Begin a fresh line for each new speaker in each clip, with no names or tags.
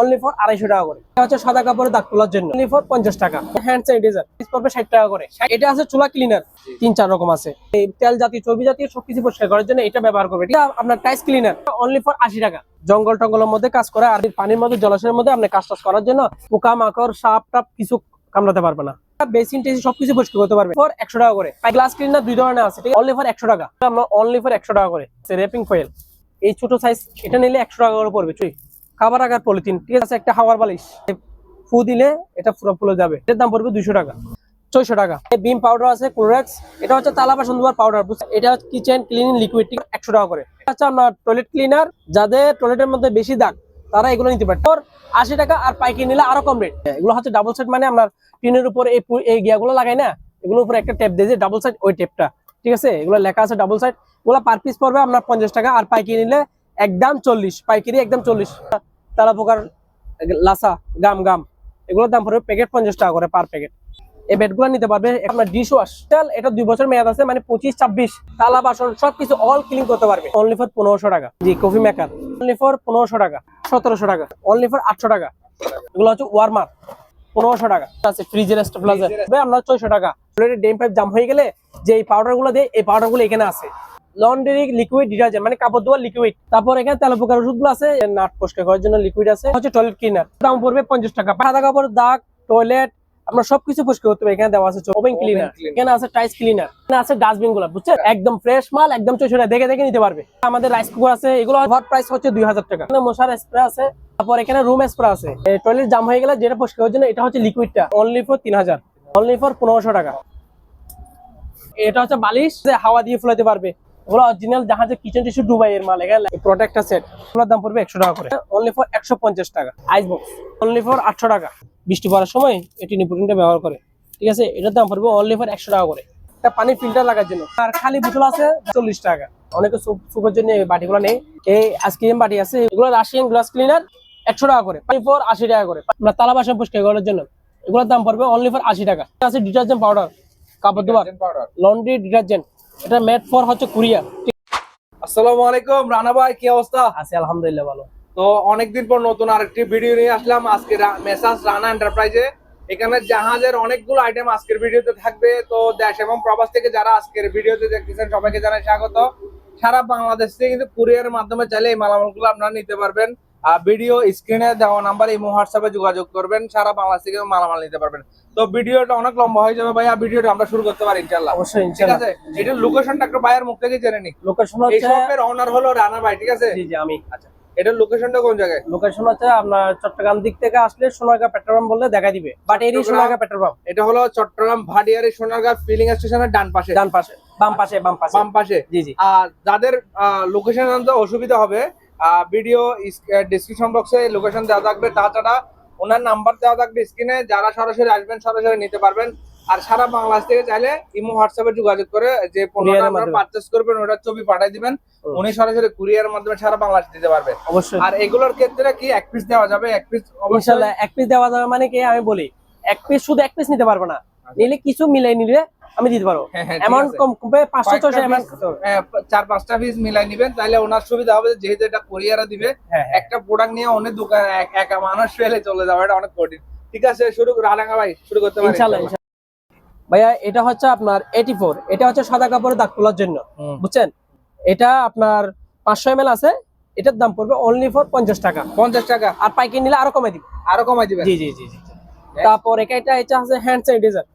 Only for আড়াইশো টাকা করে। এটা হচ্ছে সাদা কাপড়ের দাগ তোলার জন্য। অনলি ফর পঞ্চাশ টাকা। হ্যান্ড স্যানিটাইজার পড়বে ষাট টাকা করে। এটা আছে চুলা ক্লিনার তিন, চার রকম আছে। এই তেল জাতীয়, চর্বি জাতীয় সবকিছু পরিষ্কার করার জন্য এটা ব্যবহার করবে। এটা আপনার টাইস ক্লিনার অনলি ফর আশি টাকা। জঙ্গল টঙ্গলের মধ্যে কাজ করে আর পানির মধ্যে, জলাশয়ের মধ্যে আপনি কাজ টাজ করার জন্য পোকা, মাকড়, সাপ, টাপ কিছু কামড়াতে পারবে না। বেসিন টেসিন সবকিছু পরিষ্কার করতে পারবে। ফর একশো টাকা করে। গ্লাস ক্লিনার দুই ধরনের আছে। ঠিক অনলি ফর একশো টাকা। অনলি ফর একশো টাকা করে। র্যাপিং ফয়েল এই ছোট সাইজ এটা নিলে একশো টাকা করে পড়বে, চুই। খাবার আগার পলিথিন, ঠিক আছে? একটা হাওয়ার বালিশ। ফু দিলে এটা পুরো ফুলে যাবে। এটার দাম পড়বে দুইশো টাকা। ছয়শো টাকা। বিম পাউডার আছে ক্লোরেক্স এটা হচ্ছে তালা বাসন ধোয়ার পাউডার এটা হচ্ছে কিচেন ক্লিনিং লিকুইড একশো টাকা করে। হচ্ছে আপনার টয়লেট ক্লিনার। যাদের টয়লেটের মধ্যে বেশি দাগ, তারা এগুলো নিতে পারে। তোর আশি টাকা আর পাইকি নিলে আরও কম রেট এগুলো হচ্ছে ডাবল সেট মানে আপনার টিনের উপর এই গিয়াগুলো লাগাই না, এগুলোর উপর একটা টেপ দিয়ে ডাবল সাইড ওই টেপটা ঠিক আছে? এগুলো লেখা আছে ডাবল সাইড ওগুলো পার পিস পড়বে আপনার পঞ্চাশ টাকা আর পাইকি নিলে একদম চল্লিশ, পাইকারি একদম চল্লিশ। তালা পোকার লাসা গাম গাম এগুলোর দাম পড়বে প্যাকেট পঞ্চাশ টাকা করে পার প্যাকেট এই বেডগুলো নিতে পারবে আপনার ডিশ ওয়াশ এটা দুই বছর মেয়াদ আছে মানে পঁচিশ ছাব্বিশ তালা বাসন সবকিছু অল ক্লিন করতে পারবে। অনলি ফর পনেরোশো টাকা। জি কফি মেকার অনলি ফর পনেরোশো টাকা সতেরোশো টাকা। অনলি ফর আটশো টাকা। এগুলো হচ্ছে ওয়ার্মার পনেরোশো টাকা। আছে ফ্রিজের স্টেবিলাইজার আমরা ছয়শো টাকা। ডেম পাইপ জাম হয়ে গেলে যে এই পাউডারগুলো দেয় এই পাউডারগুলো এখানে আছে। লন্ড্রি লিকুইড ডিটারজেন্ট মানে কাপড় ধোয়ার লিকুইড তারপর এখানে তেল পোকার ওষুধগুলো আছে নাট পরিষ্কার করার জন্য লিকুইড আছে হচ্ছে টয়লেট ক্লিনার দাম পড়বে পঞ্চাশ টাকা। সাদা কাপড় দাগ টয়লেট আপনার সবকিছু পরিষ্কার করতে হবে এখানে দেওয়া আছে ওভেন ক্লিনার এখানে আছে টাইস ক্লিনার এখানে আছে ডাস্টবিনগুলো বুঝছেন? একদম ফ্রেশ মাল একদম চৌষট্টি দেখে দেখে নিতে পারবে। আমাদের রাইস কুকার আছে এগুলো হট প্রাইস হচ্ছে দুই হাজার টাকা। এখানে মশার স্প্রে আছে তারপর এখানে রুম স্প্রে আছে। টয়লেট জাম হয়ে গেলে যেটা পরিষ্কার করার জন্য এটা হচ্ছে লিকুইডটা অনলি ফর তিন হাজার। অনলি ফর পনেরোশো টাকা। এটা হচ্ছে বালিশ হাওয়া দিয়ে ফুলাতে পারবে। ওগুলো অরিজিনাল জাহাজে কিচেন টিস্যু এর মাল এখানে প্রোটেক্টার সেট ওগুলোর দাম পড়বে একশো টাকা করে। অনলি ফর একশো পঞ্চাশ টাকা। আইস বক্স অনলি ফর আটশো টাকা। বৃষ্টি পড়ার সময় এটি নিপুণটা ব্যবহার করে ঠিক আছে? এটার দাম পড়বে অনলি ফর একশো টাকা করে। একটা পানির ফিল্টার লাগার জন্য। আর খালি বোতল আছে চল্লিশ টাকা। অনেকে সুপ সুপের জন্য বাটিগুলো নেই। এই আইসক্রিম বাটি আছে এগুলো রাশিয়ান গ্লাস ক্লিনার একশো টাকা করে। পানি ফর আশি টাকা করে। আমরা তালা বাসন পরিষ্কার করার জন্য এগুলোর দাম পড়বে অনলি ফর আশি টাকা। আছে ডিটারজেন্ট পাউডার কাপড় ধোয়ার।
পাউডার
লন্ড্রি ডিটারজেন্ট এটা মেড ফর হচ্ছে কুরিয়া
আসসালামু আলাইকুম রানা ভাই কি অবস্থা?
আছে আলহামদুলিল্লাহ ভালো।
তো অনেকদিন পর নতুন আরেকটি ভিডিও নিয়ে আসলাম। আজকে মেসাজ রানা এন্টারপ্রাইজে এখানে জাহাজের অনেকগুলো আইটেম আজকের ভিডিওতে থাকবে। তো দেশ এবং প্রবাস থেকে যারা আজকের ভিডিওতে দেখতেছেন সবাইকে জানাই স্বাগত। সারা বাংলাদেশ থেকে কিন্তু কুরিয়ারের মাধ্যমে চাইলে এই মালামালগুলো আপনারা নিতে পারবেন। আর ভিডিও স্ক্রিনে দেওয়া নাম্বার এই হোয়াটসঅ্যাপে যোগাযোগ করবেন। সারা বাংলাদেশ থেকে মালামাল নিতে পারবেন। তো ভিডিওটা অনেক লম্বা হয়ে যাবে ভাইয়া ভিডিওটা আমরা শুরু করতে পারি ইনশাল্লাহ
অবশ্যই ইনশাআল্লাহ ঠিক
আছে? এটার লোকেশনটা একটা ভাইয়ের মুখ থেকে জেনে নি
লোকেশন হচ্ছে এই
শপের অনার হলো রানা ভাই ঠিক আছে?
জি জি আমি।
আচ্ছা এটার লোকেশনটা কোন জায়গায়?
লোকেশন হচ্ছে আপনার চট্টগ্রাম দিক থেকে আসলে সোনারগাঁ পেট্রোল পাম্প বললে দেখা দিবে। বাট এরই
চট্টগ্রাম-
সোনারগাঁ পেট্রোল পাম্প।
এটা হলো চট্টগ্রাম সোনারগাঁ ফিলিং স্টেশনের ডান পাশে।
ডান পাশে বাম পাশে বাম পাশে।
বাম পাশে।
জি জি।
আর যাদের লোকেশন জানতে অসুবিধা হবে ভিডিও ডিসক্রিপশন বক্সে লোকেশন দেওয়া থাকবে। তাছাড়া ওনার নাম্বার দেওয়া থাকবে স্ক্রিনে যারা সরাসরি আসবেন সরাসরি নিতে পারবেন। আর সারা বাংলাদেশ থেকে চাইলে ইমো হোয়াটসঅ্যাপে যোগাযোগ করে যে পণ্যটা আপনারা করবেন ওটার ছবি পাঠিয়ে দিবেন। উনি সরাসরি কুরিয়ার মাধ্যমে সারা বাংলাদেশ দিতে পারবে।
অবশ্যই।
আর এগুলোর ক্ষেত্রে কি এক পিস দেওয়া যাবে? এক পিস অবশ্যই
এক পিস দেওয়া যাবে মানে কি? আমি বলি এক পিস শুধু এক পিস নিতে পারব না। নিলে কিছু মিলাই নিলে আমি দিতে পারব।
হ্যাঁ, হ্যাঁ,
অ্যামাউন্ট কম পাঁচশো ছশো অ্যামাউন্ট
হ্যাঁ, চার পাঁচটা পিস মিলাই নিবেন তাহলে ওনার সুবিধা হবে যেহেতু এটা কোরিয়ারে দিবে
হ্যাঁ।
একটা প্রোডাক্ট নিয়ে অনেক দোকান এক মানুষ ফেলে চলে যাবে এটা অনেক কঠিন। ঠিক আছে শুরু রানাঙ্গা ভাই শুরু করতে পারি?
ইনশাআল্লাহ। ভাইয়া এটা হচ্ছে আপনার এইটি ফোর এটা হচ্ছে সাদা কাপড়ের দাগ তোলার জন্য বুঝছেন? এটা আপনার পাঁচশো এম আছে এটার দাম পড়বে অনলি ফর পঞ্চাশ টাকা।
পঞ্চাশ টাকা।
আর পাইকারি নিলে আরও কমে দিব।
আরও কমাই দিবেন?
জি জি জি তারপর এটা এটা আছে হ্যান্ড স্যানিটাইজার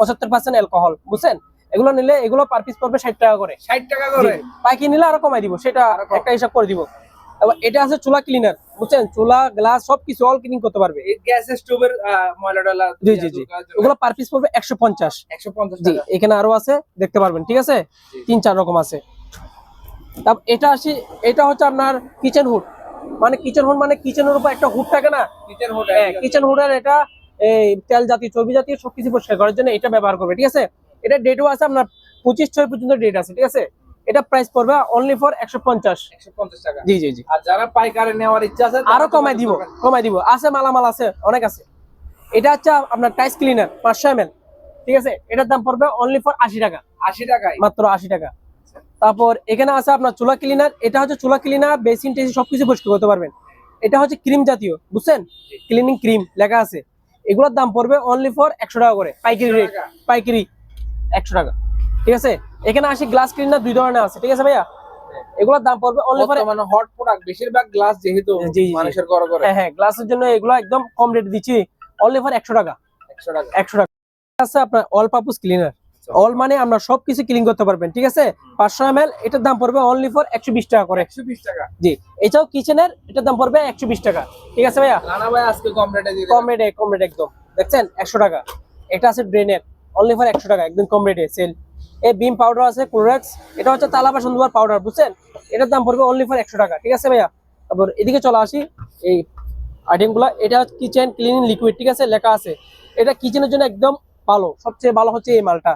পঁচাত্তর পার্সেন্ট অ্যালকোহল বুঝছেন? এগুলো নিলে এগুলো পার পিস পড়বে ষাট টাকা করে।
ষাট টাকা করে?
পাইকারি নিলে আরও কমাই দিব সেটা একটা হিসাব করে দিব। এবার এটা আছে চুলা ক্লিনার বুঝছেন? চুলা গ্লাস সবকিছু অল ক্লিন করতে পারবে।
গ্যাস স্টোভের ময়লা টয়লা
জি, জি, জি। ওগুলো পার পিস পড়বে একশো পঞ্চাশ।
একশো পঞ্চাশ
জি এখানে আরও আছে দেখতে পারবেন ঠিক আছে? তিন চার রকম আছে। তারপর এটা আসি এটা হচ্ছে আপনার কিচেন হুড মানে কিচেন হুড মানে কিচেনের উপর একটা হুড থাকে না?
কিচেন হোড
কিচেন হুডের এটা এই তেল জাতীয় চর্বি জাতীয় সবকিছু পরিষ্কার করার জন্য এটা ব্যবহার করবে ঠিক আছে? এটা ডেটও আছে আপনার পঁচিশ ছয় পর্যন্ত ডেট আছে ঠিক আছে? এটা প্রাইস পড়বে অনলি ফর একশো পঞ্চাশ।
টাকা।
জি জি জি।
আর যারা পাইকারে নেওয়ার ইচ্ছা আছে
আরও কমাই দিব কমাই দিব। আছে মালামাল আছে অনেক আছে। এটা হচ্ছে আপনার টাইস ক্লিনার পাঁচশো এম ঠিক আছে? এটার দাম পড়বে অনলি ফর আশি টাকা।
আশি টাকা
মাত্র আশি টাকা। তারপর এখানে আছে আপনার চুলা ক্লিনার এটা হচ্ছে চুলা ক্লিনার বেসিন টেসিন সবকিছু পরিষ্কার করতে পারবেন। এটা হচ্ছে ক্রিম জাতীয় বুঝছেন? ক্লিনিং ক্রিম লেখা আছে। এগুলোর দাম পড়বে অনলি ফর একশো টাকা করে। পাইকারি রেট পাইকারি একশো টাকা। ঠিক আছে? এখানে আসি গ্লাস ক্লিনার দুই ধরনের আছে। ঠিক আছে ভাইয়া? এগুলোর দাম পড়বে অনলি ফর
হট প্রোডাক্ট বেশিরভাগ গ্লাস যেহেতু। মানুষের ঘরে ঘরে।
হ্যাঁ হ্যাঁ গ্লাসের জন্য এগুলো একদম কম রেট দিচ্ছি। অনলি ফর একশো টাকা।
একশো টাকা।
একশো টাকা। আছে আপনার অল ক্লিনার অল মানে আমরা সবকিছু ক্লিন করতে পারবেন ঠিক আছে? পাঁচশো এম এটার দাম পড়বে অনলি ফর একশো বিশ টাকা করে।
একশো বিশ টাকা।
জি এটাও কিচেনের এটার দাম পড়বে একশো বিশ টাকা। ঠিক আছে ভাইয়া?
ভাই আজকে কম রেটে
কম রেটে কম রেটে একদম। দেখছেন? একশো টাকা। এটা আছে ড্রেনের অনলি ফর একশো টাকা একদম কম রেটে সেল এই বিম পাউডার আছে ক্লোরেক্স এটা হচ্ছে তালা বাসন ধোয়ার পাউডার বুঝছেন? এটার দাম পড়বে অনলি ফর একশো টাকা ঠিক আছে ভাইয়া? তারপর এদিকে চলে আসি এই আইটেমগুলো এটা হচ্ছে কিচেন ক্লিনিং লিকুইড ঠিক আছে? লেখা আছে। এটা কিচেনের জন্য একদম ভালো। সবচেয়ে ভালো হচ্ছে এই মালটা।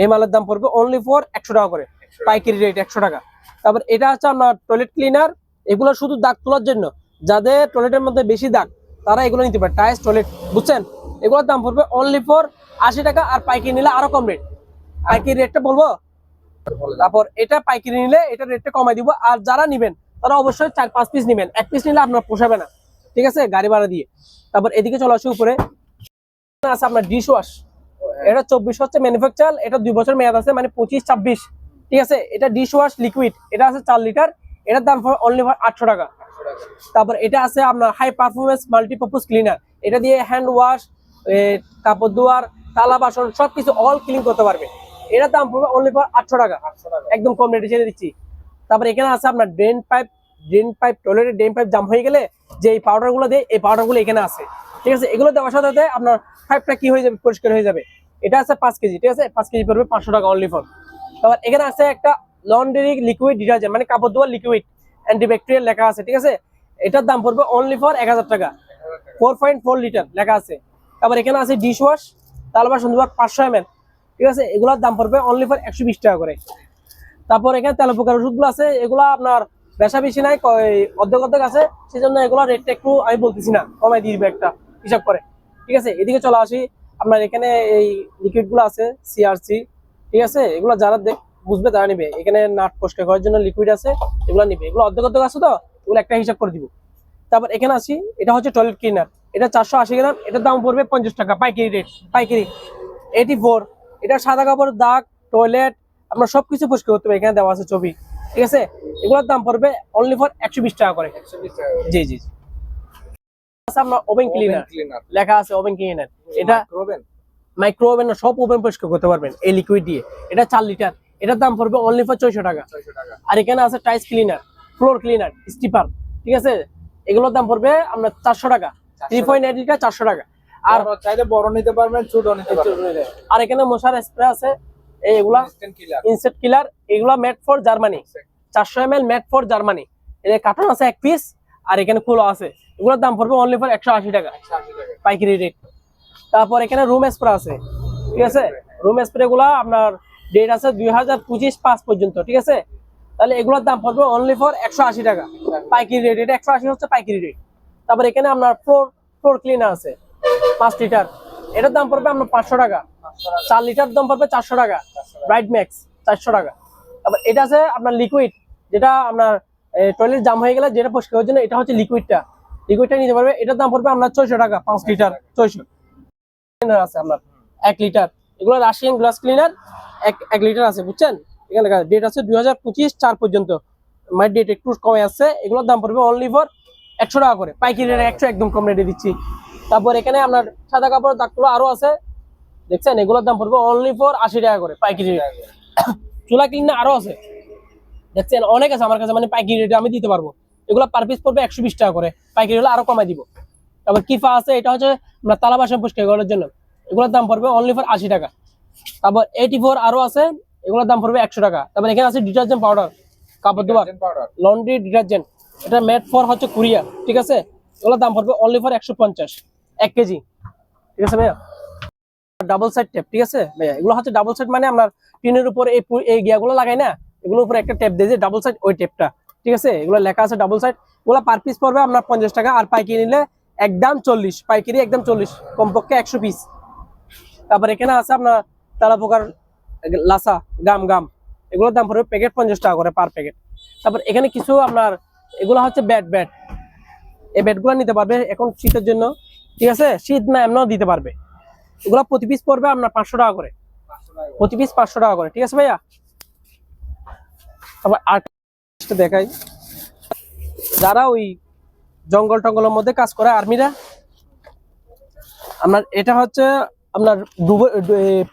এই মালের দাম পড়বে অনলি ফর একশো টাকা করে। পাইকারি রেট একশো টাকা। তারপর এটা হচ্ছে আপনার টয়লেট ক্লিনার এগুলো শুধু দাগ তোলার জন্য। যাদের টয়লেটের মধ্যে বেশি দাগ তারা এগুলো নিতে পারে টাইস টয়লেট বুঝছেন? এগুলোর দাম পড়বে অনলি ফর আশি টাকা আর পাইকারি নিলে আরও কম রেট পাইকারি রেটটা বলব? তারপর এটা পাইকারি নিলে এটা রেটটা কমাই দিব। আর যারা নিবেন তারা অবশ্যই চার পাঁচ পিস নিবেন। এক পিস নিলে আপনার পোষাবে না। ঠিক আছে? গাড়ি ভাড়া দিয়ে। তারপর এদিকে চলে আসি উপরে। আছে আপনার ডিশ ওয়াশ এটা চব্বিশ হচ্ছে ম্যানুফ্যাকচার এটা দুই বছর মেয়াদ আছে মানে পঁচিশ, ছাব্বিশ। ঠিক আছে? এটা ডিশ ওয়াশ লিকুইড এটা আছে চার লিটার এটার দাম অনলি আটশো টাকা। তারপর এটা আছে আপনার হাই পারফরমেন্স মাল্টিপারপাস ক্লিনার এটা দিয়ে হ্যান্ড ওয়াশ কাপড় ধোয়ার, তালা বাসন, সবকিছু অল ক্লিন করতে পারবে। এটার দাম পড়বে অনলি ফর আটশো টাকা। একদম কম রেটে ছেড়ে দিচ্ছি। তারপর এখানে আছে আপনার ড্রেন পাইপ ড্রেন পাইপ টয়লেটের ড্রেন পাইপ জাম হয়ে গেলে যে এই পাউডারগুলো দেয়, এই পাউডারগুলো এখানে আছে। ঠিক আছে? এগুলো দেওয়ার সাথে সাথে আপনার পাইপটা কি হয়ে যাবে? পরিষ্কার হয়ে যাবে। এটা আছে পাঁচ কেজি, ঠিক আছে? পাঁচ কেজি পড়বে পাঁচশো টাকা অনলি ফর তারপর এখানে আছে একটা লন্ড্রি লিকুইড ডিটারজেন্ট মানে কাপড় ধোয়ার লিকুইড অ্যান্টিব্যাকটেরিয়াল লেখা আছে, ঠিক আছে? এটার দাম পড়বে অনলি ফর এক হাজার টাকা। ফোর পয়েন্ট ফোর লিটার লেখা আছে। তারপর এখানে আছে ডিশ ওয়াশ তালবার সন্ধ্যা পাঁচশো এম ঠিক আছে? এগুলোর দাম পড়বে অনলি ফর একশো বিশ টাকা করে। তারপর এখানে তেল পোকার ওষুধগুলো আছে, এগুলো আপনার বেশা বেশি নাই অর্ধেক অর্ধেক আছে সেই জন্য এগুলো রেটটা একটু আমি বলতেছি না, কমাই দিয়ে দিবে একটা হিসাব করে, ঠিক আছে? এদিকে চলে আসি আপনার এখানে এই লিকুইডগুলো আছে সিআরসি ঠিক আছে? এগুলো যারা দেখ- বুঝবে তারা নিবে। এখানে নাট পরিষ্কার করার জন্য লিকুইড আছে এগুলো নিবে। এগুলো অর্ধেক অর্ধেক আছে তো? এগুলো একটা হিসাব করে দিব। তারপর এখানে আসি এটা হচ্ছে টয়লেট ক্লিনার এটা চারশো আশি গ্রাম এটার দাম পড়বে পঞ্চাশ টাকা পাইকারি রেট পাইকারি। এইটি ফোর এটা সাদা কাপড় দাগ টয়লেট আপনার সবকিছু পরিষ্কার করতে হবে এখানে দেওয়া আছে ছবি। ঠিক আছে? এগুলোর দাম পড়বে অনলি ফর একশো বিশ টাকা করে। জি জি জি। আছে ওভেন ক্লিনার লেখা আছে ওভেন ক্লিনার এটা মাইক্রো ওভেন সব ওভেন পরিষ্কার করতে পারবেন এই লিকুইড দিয়ে। এটা চার লিটার এটার দাম পড়বে অনলি ফর ছয়শো টাকা। আর এখানে আছে টাইস ক্লিনার ফ্লোর ক্লিনার স্টিপার ঠিক আছে? এগুলোর দাম পড়বে আপনার চারশো টাকা। থ্রি পয়েন্ট এইট লিটার চারশো টাকা। আর
চাইলে বড় নিতে পারবেন ছোট নিতে পারবেন।
আর এখানে মশার স্প্রে আছে এই এগুলা
কিলার
ইনসেক্ট কিলার এগুলা মেড ফর জার্মানি চারশো M L made for Germany এর কার্টন আছে এক পিস আর এখানে কুলো আছে। এগুলোর দাম পড়বে অনলি ফর একশো আশি টাকা।
একশো আশি টাকা
পাইকারি রেট তারপর এখানে রুম স্প্রে আছে, ঠিক আছে? রুম স্প্রে গুলা আপনার ডেট আছে দুই হাজার পঁচিশ পাঁচ পর্যন্ত, ঠিক আছে? তাহলে এগুলোর দাম পড়বে অনলি ফর একশো আশি টাকা। পাইকারি রেট এটা একশো আশি হচ্ছে পাইকারি রেট তারপর এখানে আপনার ফ্লোর ফ্লোর ক্লিনার আছে, পাঁচ লিটার এটার দাম পড়বে আপনার পাঁচশো টাকা। চার লিটার দাম পড়বে চারশো টাকা। ব্রাইট ম্যাক্স চারশো টাকা। তারপর এটা আছে আপনার লিকুইড যেটা আপনার টয়লেট জাম হয়ে গেলে যেটা পরিষ্কার করার জন্য এটা হচ্ছে লিকুইডটা লিকুইডটা নিতে পারবে, এটার দাম পড়বে আপনার ছয়শো টাকা, পাঁচ লিটার, ছয়শো। আছে আপনার, এক লিটার। এগুলো রাশিয়ান গ্লাস ক্লিনার এক এক লিটার আছে, বুঝছেন? এখানে ডেট আছে দুই হাজার পঁচিশ, চার পর্যন্ত। মাই ডেট একটু কমে আসছে এগুলোর দাম পড়বে অনলি ফর একশো টাকা করে। পাইকারি রেটে একশো একদম কম রেটে দিচ্ছি। তারপর এখানে আপনার সাদা কাপড় দাগগুলো আরও আছে। দেখছেন? এগুলোর দাম পড়বে অনলি ফর আশি টাকা করে, পাইকারি রেট চুলা ক্লিনার আরও আছে। দেখছেন? অনেক আছে আমার কাছে মানে পাইকারি রেটে আমি দিতে পারব। এগুলো পার পিস পড়বে একশো বিশ টাকা করে। পাইকারি হলে আরও কমাই দিব। তারপর কিফা আছে এটা হচ্ছে আমরা তালা বাসন পরিষ্কার করার জন্য। এগুলোর দাম পড়বে অনলি ফর আশি টাকা। তারপর এইটি ফোর আরও আছে এগুলোর দাম পড়বে একশো টাকা। তারপর এখানে আছে ডিটারজেন্ট পাউডার কাপড় ধোয়ার।
পাউডার
লন্ড্রি ডিটারজেন্ট এটা মেড ফর হচ্ছে কুরিয়ার ঠিক আছে? এগুলোর দাম পড়বে অনলি ফর একশো পঞ্চাশ এক কেজি। ঠিক আছে ভাইয়া? ডাবল সাইড টেপ ঠিক আছে ভাইয়া? এগুলো হচ্ছে ডাবল সাইড মানে আপনার টিনের উপর এই গিয়াগুলো লাগাই না এগুলোর উপর একটা টেপ দিয়ে যে ডাবল সাইড ওই টেপটা ঠিক আছে? এগুলো লেখা আছে ডাবল সাইড এগুলো পার পিস পড়বে আপনার পঞ্চাশ টাকা। আর পাইকারি নিলে একদম চল্লিশ। পাইকারি একদম চল্লিশ। কমপক্ষে একশো পিস তারপর এখানে আছে আপনার তালা পোকার লাসা, গাম গাম। এগুলোর দাম পড়বে প্যাকেট পঞ্চাশ টাকা করে পার প্যাকেট তারপর এখানে কিছু আপনার, এগুলো হচ্ছে ব্যাট ব্যাট এই বেডগুলো নিতে পারবে এখন শীতের জন্য। ঠিক আছে? শীত না, এমনও দিতে পারবে। এগুলো প্রতি পিস পড়বে আপনার পাঁচশো টাকা করে। প্রতি পিস পাঁচশো টাকা করে। ঠিক আছে ভাইয়া? তারপর আর দেখাই। যারা ওই জঙ্গল টঙ্গলের মধ্যে কাজ করে আর্মিরা আপনার এটা হচ্ছে আপনার ডুবে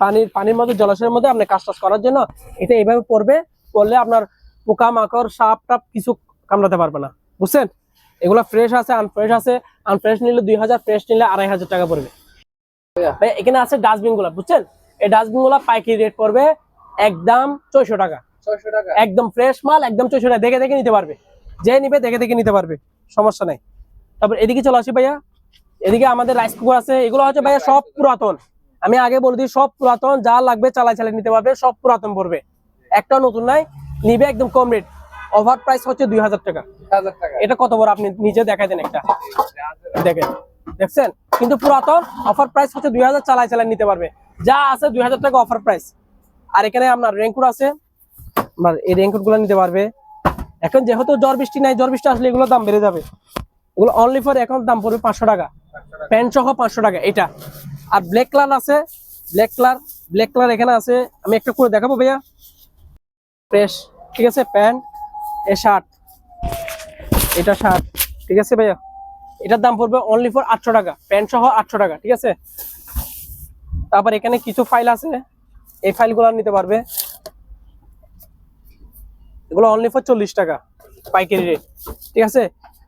পানির পানির মধ্যে, জলাশয়ের মধ্যে আপনি কাজ টাজ করার জন্য এটা এইভাবে পড়বে, পড়লে আপনার পোকা মাকড় সাপ টাপ কিছু কামড়াতে পারবে না। বুঝছেন? এগুলো ফ্রেশ আছে আনফ্রেশ আছে। আনফ্রেশ নিলে দুই হাজার ফ্রেশ নিলে আড়াই হাজার টাকা পড়বে। এখানে আছে ডাস্টবিনগুলা, বুঝছেন? এই ডাস্টবিনগুলা পাইকারি রেট পড়বে একদম ছয়শো টাকা। একদম ফ্রেশ মাল একদম ছয়শো টাকা। দেখে দেখে নিতে পারবে। যে নিবে দেখে দেখে নিতে পারবে। সমস্যা নাই। তারপর এদিকে চলে আসি ভাইয়া। এদিকে আমাদের রাইস কুকার আছে। এগুলো হচ্ছে ভাইয়া সব পুরাতন। আমি আগে বলে দিই সব পুরাতন। যা লাগবে চালাই চালাই নিতে পারবে সব পুরাতন পড়বে। একটা নতুন নাই নিবে একদম কম রেট ওভার প্রাইস হচ্ছে দুই হাজার টাকা। এটা কত বড়? আপনি নিজে দেখাই দেন একটা। দেখেন। দেখছেন? কিন্তু পুরাতন অফার প্রাইস হচ্ছে দুই হাজার চালাই চালাই নিতে পারবে। যা আছে দুই হাজার টাকা অফার প্রাইস আর এখানে আপনার রেনকোট আছে। এই রেনকোটগুলো নিতে পারবে। এখন যেহেতু জ্বর বৃষ্টি নাই, জ্বর বৃষ্টি আসলে এগুলো দাম বেড়ে যাবে। এগুলো অনলি ফর এখন দাম পড়বে পাঁচশো টাকা। প্যান্ট সহ পাঁচশো টাকা, এটা। আর ব্ল্যাক কালার আছে ব্ল্যাক কালার ব্ল্যাক কালার এখানে আছে। আমি একটা করে দেখাবো ভাইয়া। ফ্রেশ ঠিক আছে? প্যান্ট এ শার্ট এটা শার্ট ঠিক আছে ভাইয়া? এটার দাম পড়বে অনলি ফর আটশো টাকা। প্যান্ট সহ আটশো টাকা, ঠিক আছে? তারপর এখানে কিছু ফাইল আছে। এই ফাইলগুলো নিতে পারবে। এগুলো অনলি ফর চল্লিশ টাকা পাইকারি রেট ঠিক আছে?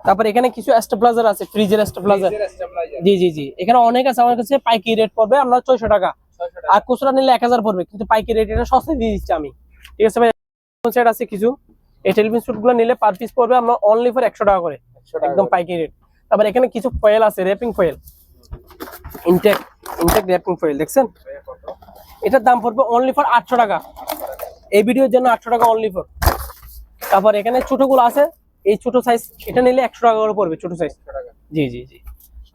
তারপর এখানে কিছু স্টেপ্লাজার আছে ফ্রিজের স্টেপ্লাজার জি জি জি। এখানে অনেক আছে আমার কাছে পাইকারি রেট পড়বে আমরা ছয়শো টাকা। আর খুচরা নিলে এক হাজার পড়বে কিন্তু পাইকারি রেট এটা সস্তায় দিয়ে দিচ্ছি আমি। ঠিক আছে ভাই? সেট আছে কিছু। এই টেলিভিশন স্যুটগুলো নিলে পার পিস পড়বে আমরা অনলি ফর একশো টাকা করে। একদম পাইকারি রেট তারপর এখানে কিছু ফয়েল আছে wrapping foil intact intact wrapping foil দেখছেন? এটার দাম পড়বে অনলি ফর আটশো টাকা। এই ভিডিওর জন্য আটশো টাকা অনলি ফর তারপর এখানে ছোটগুলো আছে এই ছোট সাইজ এটা নিলে একশো টাকা করে পড়বে ছোট সাইজ জি জি জি।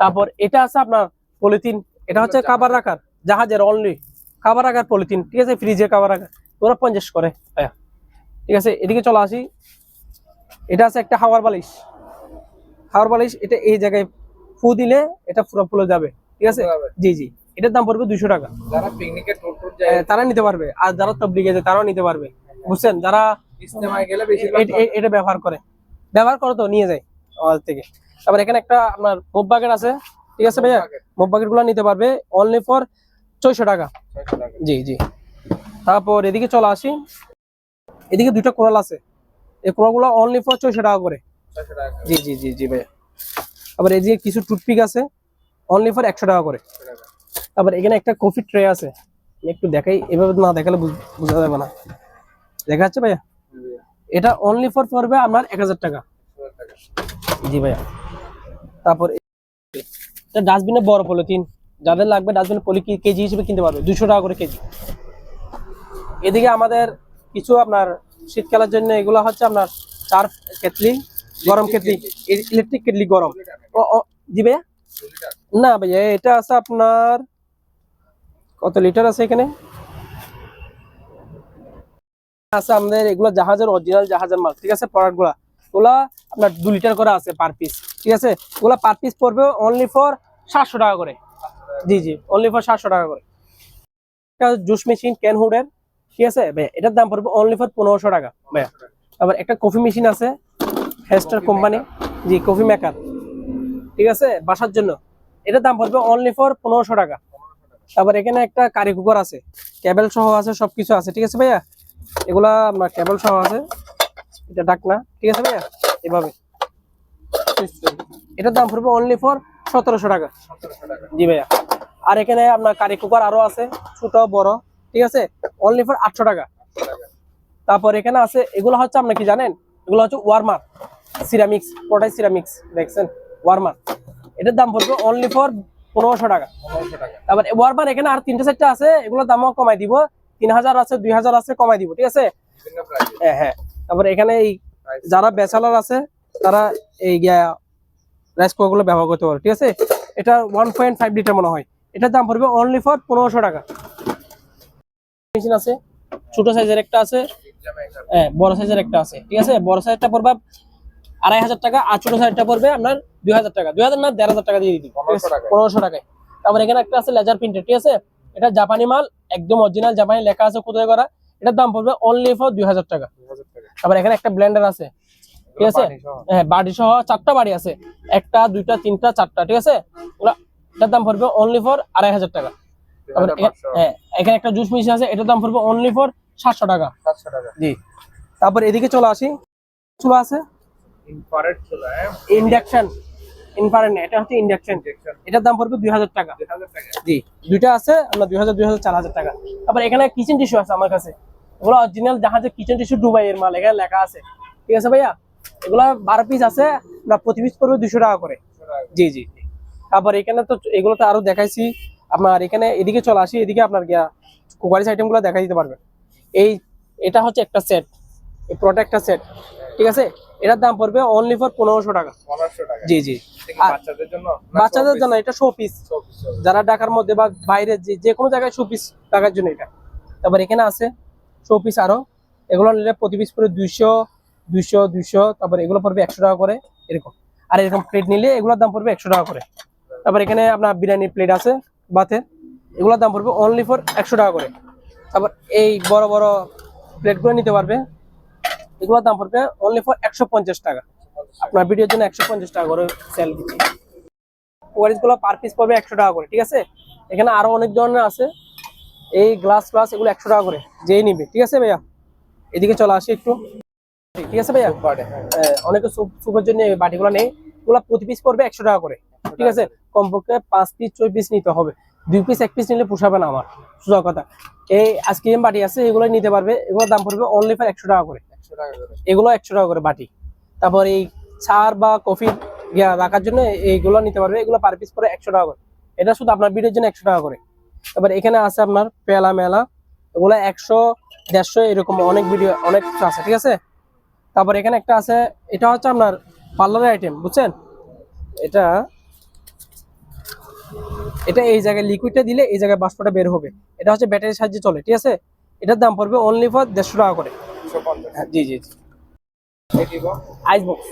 তারপর এটা আছে আপনার পলিথিন এটা হচ্ছে খাবার রাখার জাহাজের অনলি খাবার রাখার পলিথিন ঠিক আছে? ফ্রিজে খাবার রাখার ওরা পঞ্চাশ করে। ঠিক আছে? এদিকে চলে আসি। এটা আছে একটা হাওয়ার বালিশ। হাওয়ার বালিশ এটা এই জায়গায় ফু দিলে এটা পুরো ফুলে যাবে ঠিক আছে? জি জি। এটার দাম পড়বে দুশো টাকা।
যারা পিকনিকে যায়
তারা নিতে পারবে। আর যারা তবলিগে যায় তারাও নিতে পারবে। বুঝছেন? যারা
ইস্তেমায় গেলে
এ- এটা ব্যবহার করে। ব্যবহার করে তো নিয়ে যায় আমাদের থেকে। তারপর এখানে একটা আপনার মুভ বাকেট আছে। ঠিক আছে ভাইয়া?
Bucket।
মুভ বাকেটগুলো নিতে পারবে অনলি ফর ছয়শো টাকা। জি জি। তারপর এদিকে চলে আসি। এদিকে দুইটা কোরাল আছে। এই কোরালগুলো অনলি ফর ছয়শো টাকা করে। জি জি জি জি ভাইয়া। আবার এদিকে কিছু টুথপিক আছে। অনলি ফর একশো টাকা করে। তারপর এখানে একটা কফি ট্রে আছে। একটু দেখাই। এভাবে না দেখালে বোঝা যাবে না। দেখা যাচ্ছে ভাইয়া? এটা অনলি ফর পড়বে আপনার এক হাজার টাকা। জি ভাইয়া। তারপর এটা ডাস্টবিনে বড় পলিথিন যাদের লাগবে ডাস্টবিনে পলি কি- কেজি হিসেবে কিনতে পারবে? দুশো টাকা করে কেজি। এদিকে আমাদের কিছু আপনার শীতকালের জন্য এগুলো হচ্ছে আপনার চার কেটলি গরম কেটলি। ইলেকট্রিক কেটলি গরম। ও জি ভাইয়া? না ভাইয়া এটা আছে আপনার কত লিটার আছে এখানে? আছে আমাদের এগুলো জাহাজের অরিজিনাল জাহাজের মাল ঠিক আছে? প্রোডাক্টগুলা ওগুলা আপনার দু লিটার করে আছে পার পিস ঠিক আছে? ওগুলা পার পিস পড়বে অনলি ফর সাতশো টাকা করে। জি জি অনলি ফর সাতশো টাকা করে। একটা জুস মেশিন ক্যান হুডের ঠিক আছে? ভাইয়া এটার দাম পড়বে অনলি ফর পনেরোশো টাকা ভাইয়া। আবার একটা কফি মেশিন আছে হেস্টার কোম্পানি জি কফি মেকার ঠিক আছে? বাসার জন্য। এটার দাম পড়বে অনলি ফর পনেরোশো টাকা। তারপর এখানে একটা কারি কুকার আছে কেবল সহ আছে সবকিছু আছে ঠিক আছে ভাইয়া? এগুলা আপনার কেবল সহ আছে। এটা ডাকনা ঠিক আছে ভাইয়া? এভাবে। এটার দাম পড়বে অনলি ফর সতেরোশো টাকা। জি ভাইয়া। আর এখানে আপনার কারি কুকার আরও আছে ছোট বড় ঠিক আছে? অনলি ফর আটশো টাকা। তারপর এখানে আছে এগুলো হচ্ছে আপনার কি জানেন? এগুলো হচ্ছে ওয়ার্মার সিরামিক্স পোটাই সিরামিক্স দেখছেন? ওয়ার্মার। এটার দাম পড়বে অনলি ফর পনেরোশো টাকা।
পনেরোশো টাকা।
তারপর ওয়ার্মার এখানে আর তিনটে চারটে আছে এগুলোর দামও কমাই দিব। তিন হাজার আছে দুই হাজার আছে কমাই দিব ঠিক আছে? হ্যাঁ হ্যাঁ। তারপর এখানে এই যারা ব্যাচেলার আছে তারা এই রাইস কুকারগুলো ব্যবহার করতে পারে ঠিক আছে? এটা ওয়ান পয়েন্ট ফাইভ লিটার মনে হয়। এটার দাম পড়বে অনলি ফর পনেরোশো টাকা। মেশিন আছে ছোট সাইজের একটা আছে হ্যাঁ বড় সাইজের একটা আছে ঠিক আছে? বড় সাইজটা পড়বে আড়াই হাজার টাকা আর ছোট সাইজটা পড়বে আপনার দুই হাজার টাকা। দুই হাজার না দেড় হাজার টাকা দিয়ে
টাকায়।
পনেরোশো টাকায়। তারপর এখানে একটা আছে লেজার প্রিন্টার ঠিক আছে? এটা জাপানি মাল একদম অরিজিনাল জাপানি লেখা আছে কোথায় করা। এটার দাম পড়বে অনলি ফর দুই হাজার টাকা। তারপর এখানে একটা ব্লেন্ডার আছে ঠিক আছে? হ্যাঁ বাড়ি সহ চারটা বাড়ি আছে। একটা দুইটা তিনটা চারটা ঠিক আছে? এটার দাম পড়বে অনলি ফর আড়াই হাজার টাকা। হ্যাঁ এখানে একটা জুস মেশিন আছে এটার দাম পড়বে অনলি ফর সাতশো টাকা।
সাতশো টাকা।
জি। তারপর এদিকে চলে আসি। চুলা আছে। ইন্ডাকশন ইনফারেন্ট এটা হচ্ছে ইন্ডাকশন এটার দাম পড়বে দুই হাজার টাকা। জি দুইটা আছে আমরা দুই হাজার দুই হাজার চার হাজার টাকা। তারপর এখানে কিচেন টিস্যু আছে আমার কাছে। এগুলো অরিজিনাল জাহাজে কিচেন টিস্যু দুবাই এর মাল এখানে লেখা আছে। ঠিক আছে ভাইয়া? এগুলা বারো পিস আছে আমরা প্রতি পিস পড়বে দুশো টাকা করে। জি জি। তারপর এখানে তো এগুলো তো আরও দেখাইছি। আপনার এখানে এদিকে চলে আসি এদিকে আপনার গিয়া কুকারিস আইটেমগুলো দেখা দিতে পারবেন। এই এটা হচ্ছে একটা সেট এই পুরোটা একটা সেট ঠিক আছে? এটার দাম পড়বে অনলি ফর পনেরোশো টাকা। জি জি।
জন্য
বাচ্চাদের জন্য এটা শো পিস যারা ঢাকার মধ্যে বা বাইরে যে যে কোনো জায়গায় শো পিস টাকার জন্য এটা। তারপর এখানে আছে শো পিস আরও। এগুলো নিলে প্রতি পিস পরে দুইশো দুইশো দুইশো। তারপর এগুলো পড়বে একশো টাকা করে এরকম। আর এরকম প্লেট নিলে এগুলোর দাম পড়বে একশো টাকা করে। তারপর এখানে আপনার বিরিয়ানির প্লেট আছে বাতে এগুলোর দাম পড়বে অনলি ফর একশো টাকা করে। তারপর এই বড় বড় প্লেটগুলো নিতে পারবে। এগুলোর দাম পড়বে অনলি ফর একশো পঞ্চাশ টাকা। আপনার ভিডিওর জন্য একশো পঞ্চাশ টাকা করে সেল দিচ্ছি। ওয়ারিসগুলো পার পিস পড়বে একশো টাকা করে ঠিক আছে? এখানে আরও অনেক ধরনের আছে। এই গ্লাস গ্লাস এগুলো একশো টাকা করে যেই নিবে ঠিক আছে ভাইয়া? এদিকে চলে আসি একটু। ঠিক আছে ভাইয়া?
বাড়ে, হ্যাঁ।
অনেকে সুপ সুপের জন্য বাটিগুলো নেই। এগুলো প্রতি পিস পড়বে একশো টাকা করে ঠিক আছে? কমপক্ষে পাঁচ পিস ছয় পিস নিতে হবে। দুই পিস এক পিস নিলে পোষাবে না আমার। সোজা কথা। এই আইসক্রিম বাটি আছে এগুলো নিতে পারবে। এগুলোর দাম পড়বে অনলি ফর একশো টাকা করে। এগুলো একশো টাকা করে বাটি। তারপর এই চার বা কফি রাখার জন্য এইগুলো নিতে পারবে। এগুলো পার পিস করে একশো টাকা করে। এটা শুধু আপনার ভিডিওর জন্য একশো টাকা করে। তারপর এখানে আছে আপনার পেলা মেলা। এগুলো একশো, দেড়শো এরকম অনেক ভিডিও অনেক কিছু আছে, ঠিক আছে? তারপর এখানে একটা আছে, এটা হচ্ছে আপনার পার্লারের আইটেম বুঝছেন? এটা এটা এই জায়গায় লিকুইডটা দিলে এই জায়গায় বাষ্পটা বের হবে। এটা হচ্ছে ব্যাটারির সাহায্যে চলে, ঠিক আছে? এটার দাম পড়বে অনলি ফর দেড়শো টাকা করে। হ্যাঁ, জি জি জি। আইস বক্স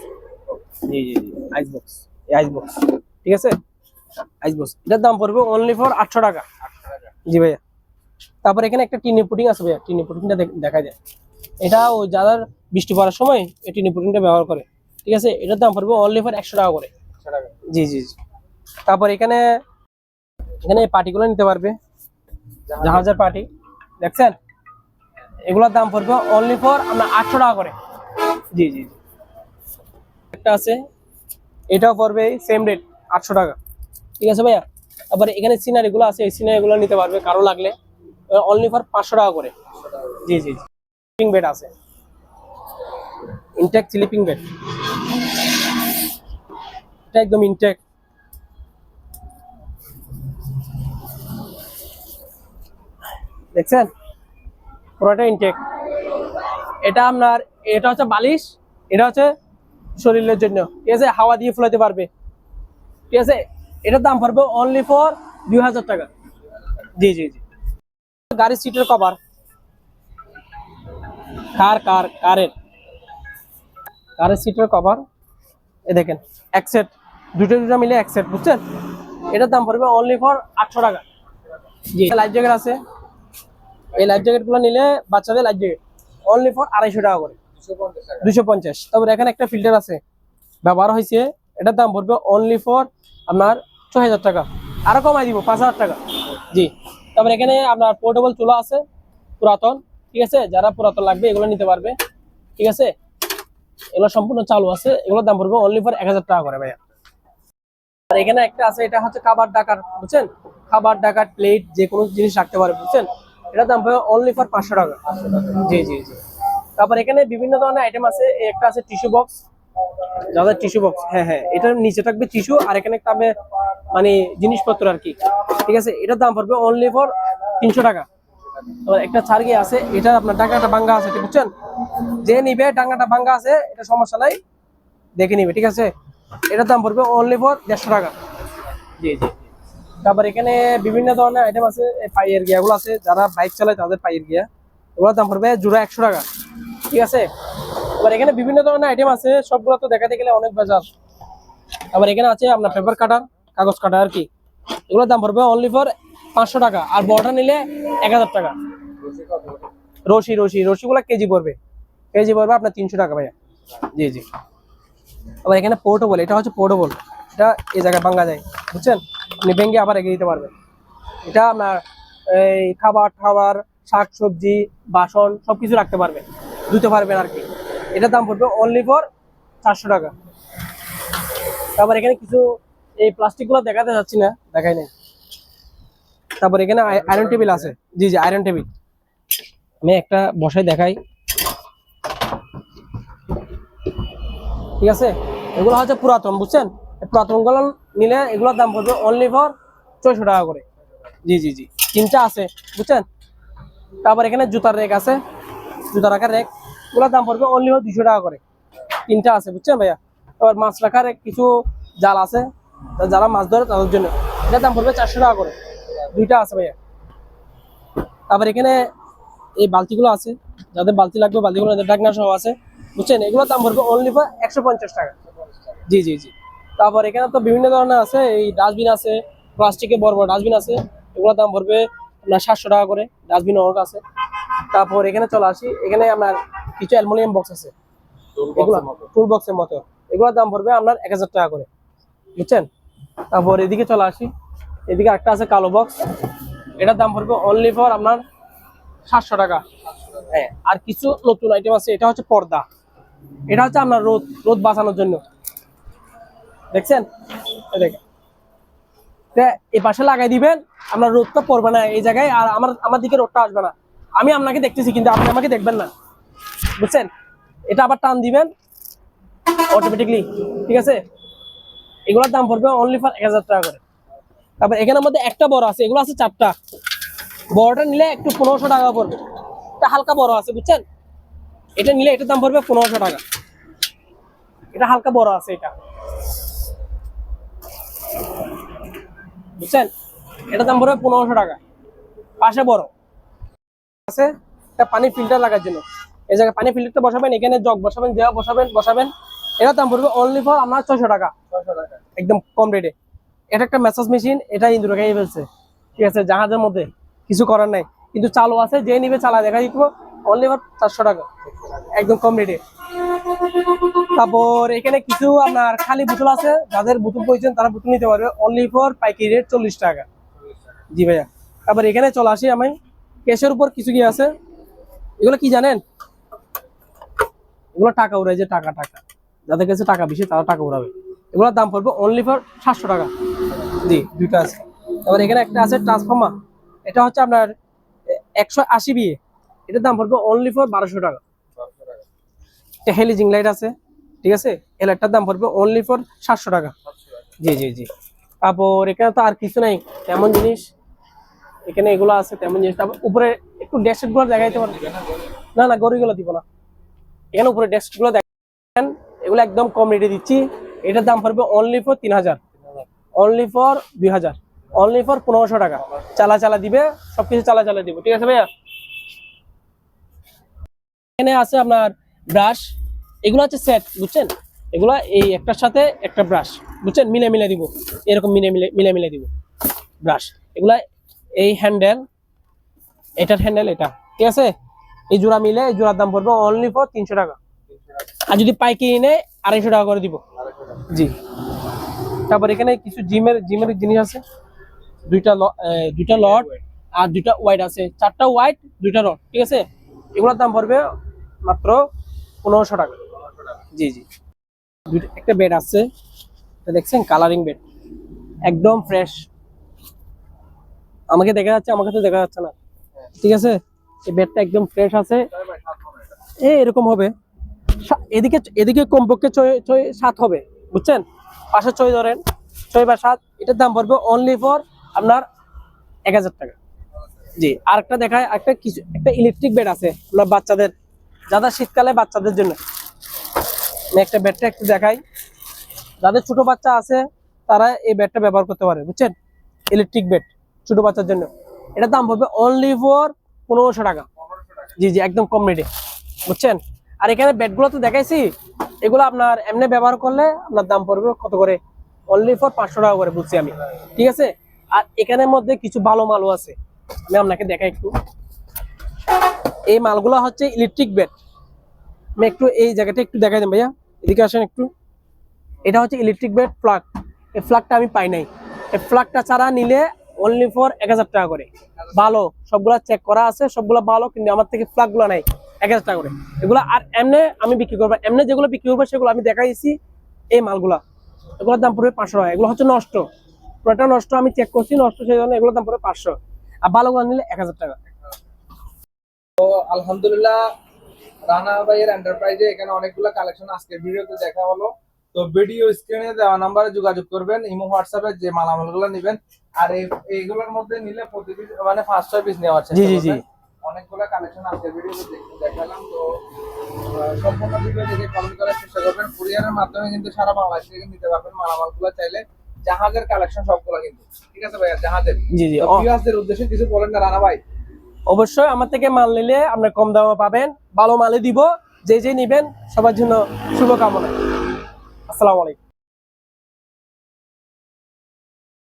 জি জি জি আইস বক্স আইস বক্স ঠিক আছে? আইস বক্স এটার দাম পড়বে অনলি ফর আটশো টাকা। জি ভাইয়া। তারপর এখানে একটা টিনি পুডিং আছে ভাইয়া। টিনি পুডিংটা দেখা যায় এটা ও যাদের বৃষ্টি পড়ার সময় এই টিনি পুডিংটা ব্যবহার করে। ঠিক আছে? এটার দাম পড়বে অনলি ফর একশো টাকা করে। জি জি জি। তারপর এখানে এখানে এই পার্টিগুলো নিতে পারবে। জাহাজের পার্টি দেখছেন? এগুলোর দাম পড়বে অনলি ফর আপনার আটশো টাকা করে। জি জি। একটা আছে, এটাও পড়বে সেম রেট আটশো টাকা। ঠিক আছে ভাইয়া? তারপরে এখানে সিনারিগুলো আছে, এই সিনারিগুলো নিতে পারবে কারও লাগলে। অনলি ফর পাঁচশো টাকা করে। জি জি স্লিপিং বেড আছে। ইনটেক স্লিপিং বেড এটা একদম ইনটেক দেখছেন? পুরোটা ইনটেক এটা আপনার, এটা হচ্ছে বালিশ, এটা হচ্ছে শরীরের জন্য। ঠিক আছে? হাওয়া দিয়ে ফুলাতে পারবে। ঠিক আছে? এটার দাম পড়বে অনলি ফর দুই হাজার টাকা। জি জি জি। গাড়ির সিটের কভার কার কার, কারের? কারের সিটের কভার এ দেখেন, এক সেট দুটো দুটো মিলে এক সেট বুঝছেন? এটার দাম পড়বে অনলি ফর আটশো টাকা। জি। লাইফ জ্যাকেট আছে। এই লাইফ জ্যাকেটগুলো নিলে বাচ্চাদের লাইফ জ্যাকেট অনলি ফর আড়াইশো টাকা করে।
দুশো পঞ্চাশ।
তারপরে এখানে একটা ফিল্টার আছে। ব্যবহার হয়েছে। এটার দাম পড়বে অনলি ফর আপনার ছ হাজার টাকা। আরও কমাই দিব, পাঁচ হাজার টাকা। জি। তারপরে এখানে আপনার পোর্টেবল চুলা আছে, পুরাতন। ঠিক আছে? যারা পুরাতন লাগবে, এগুলো নিতে পারবে। ঠিক আছে? এগুলো সম্পূর্ণ চালু আছে। এগুলোর দাম পড়বে অনলি ফর এক হাজার টাকা করে ভাইয়া। আর এখানে একটা আছে, এটা হচ্ছে খাবার ডাকার, বুঝছেন? খাবার ডাকার প্লেট যে কোনো জিনিস রাখতে পারবে, বুঝছেন? এটার দাম পড়বে অনলি ফর পাঁচশো টাকা। জি জি জি। তারপর এখানে বিভিন্ন ধরনের আইটেম আছে, একটা আছে টিস্যু বক্স যাদের টিস্যু বক্স হ্যাঁ হ্যাঁ এটার নিচে থাকবে টিস্যু আর এখানে থাকবে মানে জিনিসপত্র আর কি। ঠিক আছে, এটার দাম পড়বে অনলি ফর তিনশো টাকা। একটা ছাড়গি আছে, এটা আপনার ডাঙ্গাটা ভাঙ্গা আছে, ঠিক বুঝছেন? যে নিবে, ডাঙ্গাটা ভাঙ্গা আছে, এটা সমস্যা নাই, দেখে নিবে, ঠিক আছে? এটার দাম পড়বে অনলি ফর দেড়শো টাকা। জি জি। তারপর এখানে বিভিন্ন ধরনের আইটেম আছে, এই পাইয়ের গিয়াগুলো আছে, যারা বাইক চালায় তাদের পাইয়ের গিয়া। ওগুলোর দাম পড়বে জোড়া একশো টাকা। ঠিক আছে? আবার এখানে বিভিন্ন ধরনের আইটেম আছে, সবগুলো তো দেখাতে গেলে অনেক বাজার। আবার এখানে আছে আপনার পেপার কাটার কাগজ কাটার আর কি। এগুলোর দাম পড়বে অনলি ফর পাঁচশো টাকা, আর বড়টা নিলে এক হাজার টাকা। রশি রশি, রশিগুলো কেজি পড়বে। কেজি পড়বে আপনার তিনশো টাকা ভাইয়া। জি জি। আবার এখানে পোর্টেবল এটা হচ্ছে পোর্টেবল এটা এই জায়গায় ভাঙা যায়। বুঝছেন? আপনি ভেঙে আবার এগিয়ে দিতে পারবেন। এটা আপনার, এই খাবার খাবার শাক সবজি বাসন সবকিছু রাখতে পারবেন। ধুতে পারবেন আর কি। এটার দাম পড়বে অনলি ফর চারশো টাকা। তারপর এখানে কিছু, এই প্লাস্টিকগুলো দেখাতে যাচ্ছি না, দেখাই নেই। তারপর এখানে আয়রন টেবিল আছে। জি জি আয়রন টেবিল আমি একটা বসাই দেখাই। ঠিক আছে? এগুলো হচ্ছে পুরাতন, বুঝছেন? পুরাতনগুলো নিলে এগুলোর দাম পড়বে অনলি ফর ছয়শো টাকা করে। জি জি জি। তিনটা আছে, বুঝছেন? তারপর এখানে জুতার রেক আছে। জুতা রাখার রেক, এগুলোর দাম পড়বে অনলি ফর দুশো টাকা করে। তিনটা আছে, বুঝছেন ভাইয়া? এবার মাছ রাখার কিছু জাল আছে। যারা মাছ ধরে তাদের জন্য। এটার দাম পড়বে চারশো টাকা করে। দুইটা আছে ভাইয়া। তারপর এখানে এই বালতিগুলো আছে। যাদের বালতি লাগবে বালতিগুলো ঢাকনা সহ আছে, বুঝছেন? এগুলোর দাম পড়বে অনলি ফর একশো পঞ্চাশ টাকা। জি জি জি। তারপর এখানে তো বিভিন্ন ধরনের আছে এই ডাস্টবিন আছে প্লাস্টিকের বড় বড় ডাস্টবিন আছে এগুলোর দাম পড়বে আপনার সাতশো টাকা করে ডাস্টবিন অনেক আছে তারপর এখানে চলে আসি এখানে আপনার কিছু অ্যালুমিনিয়াম বক্স আছে। টুল বক্সের মতো। এগুলোর দাম পড়বে আপনার এক হাজার টাকা করে। বুঝছেন? তারপর এদিকে চলে আসি এদিকে একটা আছে কালো বক্স। এটার দাম পড়বে অনলি ফর আপনার সাতশো টাকা। হ্যাঁ। আর কিছু নতুন আইটেম আছে এটা হচ্ছে পর্দা। এটা হচ্ছে আপনার রোদ রোদ বাঁচানোর জন্য। দেখছেন? এই পাশে লাগাই দিবেন আপনার রোদটা পড়বে না এই জায়গায়, আর আমার আমার দিকে রোদটা আসবে না। আমি আপনাকে দেখতেছি, কিন্তু আপনি আমাকে দেখবেন না। বুঝছেন? এটা আবার টান দিবেন অটোমেটিকলি ঠিক আছে? এগুলোর দাম পড়বে অনলি ফর এক হাজার টাকা করে। তারপর এখানের মধ্যে একটা বড় আছে, এগুলো আছে চারটা। বড়টা নিলে একটু পনেরোশো টাকা পড়বে। এটা হালকা বড় আছে, বুঝছেন? এটা নিলে এটার দাম পড়বে পনেরোশো টাকা। এটা হালকা বড় আছে এটা। বুঝছেন? এটা দাম পড়বে পনেরোশো টাকা। পাশে বড়। আছে এটা পানি ফিল্টার লাগার জন্য। এই জায়গায় পানি ফিল্টারটা বসাবেন এখানে জগ বসাবেন দেওয়া বসাবেন বসাবেন। এটা দাম পড়বে অনলি ফর আপনার ছয়শো টাকা। টাকা। একদম কম রেটে এটা একটা মেসাজ মেশিন এটা ইন্দুরে খাইয়ে ফেলছে। ঠিক আছে জাহাজের মধ্যে। কিছু করার নাই। কিন্তু চালু আছে যে নিবে চালা দেখা দিত। অনলি ফর চারশো টাকা। একদম কম রেটে তারপর এখানে কিছু আপনার খালি বোতল আছে, যাদের বোতল প্রয়োজন তারা বোতল নিতে পারবে। অনলি ফর পাইকারি রেট চল্লিশ টাকা। জি ভাইয়া। তারপর এখানে চলে আসি আমি। ক্যাশের উপর কিছু কি আছে? এগুলো কি জানেন? এগুলো টাকা উড়ায় যে টাকা টাকা। যাদের কাছে টাকা বেশি, তারা টাকা উড়াবে। এগুলোর দাম পড়বে অনলি ফর সাতশো টাকা। জি, দুইটা আছে। তারপর এখানে একটা আছে ট্রান্সফর্মার এটা হচ্ছে আপনার একশো আশি বিয়ে এটার দাম পড়বে অনলি ফর বারোশো টাকা। একটা হেলিজিং লাইট আছে, ঠিক আছে? এই লাইটটার দাম পড়বে অনলি ফর সাতশো টাকা। জি জি জি। তারপর এখানে তো আর কিছু নাই, তেমন জিনিস। এখানে এগুলো আছে, তেমন জিনিস। তারপর উপরে একটু ডেস্কগুলো দেখাইতে পারবে না না গড়িগুলো দিব না। এখানে উপরে ডেস্কগুলো দেখেন এগুলো একদম কম রেটে দিচ্ছি। এটার দাম পড়বে অনলি ফর তিন হাজার। অনলি ফর দুই হাজার। অনলি ফর পনেরোশো টাকা। চালা চালা দিবে, সবকিছু চালা চালা দিব। ঠিক আছে ভাইয়া? এখানে আছে আপনার ব্রাশ এগুলো হচ্ছে সেট বুঝছেন? এগুলা এই একটার সাথে একটা ব্রাশ বুঝছেন? মিলে মিলে দিব। এরকম মিলে মিলে মিলে মিলে দিব ব্রাশ এগুলা এই হ্যান্ডেল এটার হ্যান্ডেল এটা, ঠিক আছে? এই জোড়া মিলে, এই জোড়ার দাম পড়বে অনলি ফর তিনশো টাকা। আর যদি পাইকারি নেয়, আড়াইশো টাকা করে দিব। জি। তারপর এখানে কিছু জিমের জিমের জিনিস আছে। দুইটা দুইটা লট আর দুইটা হোয়াইট আছে। চারটা হোয়াইট দুইটা লট ঠিক আছে? এগুলোর দাম পড়বে মাত্র পনেরোশো টাকা। জি জি। একটা বেড আছে। দেখছেন? কালারিং বেড একদম ফ্রেশ আমাকে দেখা যাচ্ছে আমাকে তো দেখা যাচ্ছে না। ঠিক আছে? এই বেডটা একদম ফ্রেশ আছে। এই এরকম হবে। এদিকে এদিকে কমপক্ষে ছয় ছয়, সাত হবে। বুঝছেন? পাশে ছয় ধরেন। ছয় বা সাত, এটার দাম পড়বে অনলি ফর আপনার এক হাজার টাকা। জি আর একটা দেখায় একটা কিছু, একটা ইলেকট্রিক বেড আছে। আপনার বাচ্চাদের যাদের শীতকালে বাচ্চাদের জন্য। একটা বেডটা একটু দেখাই। যাদের ছোট বাচ্চা আছে, তারা এই বেডটা ব্যবহার করতে পারে, বুঝছেন? ইলেকট্রিক বেড ছোট বাচ্চার জন্য। এটার দাম পড়বে অনলি ফর পনেরোশো টাকা। জি জি, একদম কম রেটে বুঝছেন? আর এখানে বেডগুলো তো দেখাইছি, এগুলো আপনার এমনি ব্যবহার করলে আপনার দাম পড়বে কত করে? অনলি ফর পাঁচশো টাকা করে বলছি আমি, ঠিক আছে? আর এখানের মধ্যে কিছু ভালো মালও আছে। আমি আপনাকে দেখাই একটু। এই মালগুলো হচ্ছে ইলেকট্রিক বেড আমি একটু এই জায়গাটা একটু দেখাই দেন ভাইয়া। এদিকে আসেন একটু। এটা হচ্ছে ইলেকট্রিক বেড প্লাগ এই প্লাগটা আমি পাই নাই। এই প্লাগটা ছাড়া নিলে অনলি ফর এক হাজার টাকা করে। ভালো। সবগুলা চেক করা আছে, সবগুলা ভালো, কিন্তু আমার থেকে প্লাগগুলো নাই। এক হাজার টাকা করে। এগুলো আর এমনি আমি বিক্রি করব। এমনি যেগুলো বিক্রি করব, সেগুলো আমি দেখাইছি এই মালগুলা। এগুলোর দাম পড়বে পাঁচশো টাকা। এগুলো হচ্ছে নষ্ট। পুরোটা নষ্ট আমি চেক করছি, নষ্ট সেই জন্য এগুলোর দাম পড়বে পাঁচশো। আর ভালোগুলো নিলে এক হাজার টাকা।
তো আলহামদুলিল্লাহ রানা ভাইয়ের এন্টারপ্রাইজে এখানে অনেকগুলো কালেকশন আজকের ভিডিওতে দেখা হলো। তো ভিডিও স্ক্রিনে দেওয়া নাম্বারে যোগাযোগ করবেন ইমো হোয়াটসঅ্যাপে যে মালামালগুলো নেবেন। আর এই- এইগুলোর মধ্যে নিলে প্রতি পিস মানে পাঁচ ছয় পিস নেওয়ার চেষ্টা
জি, জি, জি।
অনেকগুলো কালেকশন আজকের ভিডিওতে দেখালাম। তো সম্পূর্ণ ভিডিও দেখে কমেন্ট করার চেষ্টা করবেন। কুরিয়ারের মাধ্যমে কিন্তু সারা বাংলাদেশ থেকে নিতে পারবেন মালামালগুলো চাইলে। জাহাজের কালেকশন সবগুলো কিন্তু। ঠিক আছে ভাইয়া? জাহাজের।
জি জি।
উদ্দেশ্যে কিছু বলেন না রানা ভাই।
অবশ্যই আমার থেকে মাল নিলে আপনার কম দামে পাবেন, ভালো মালে দিব, যে যে নিবেন, সবার জন্য শুভকামনা। আসসালামু আলাইকুম।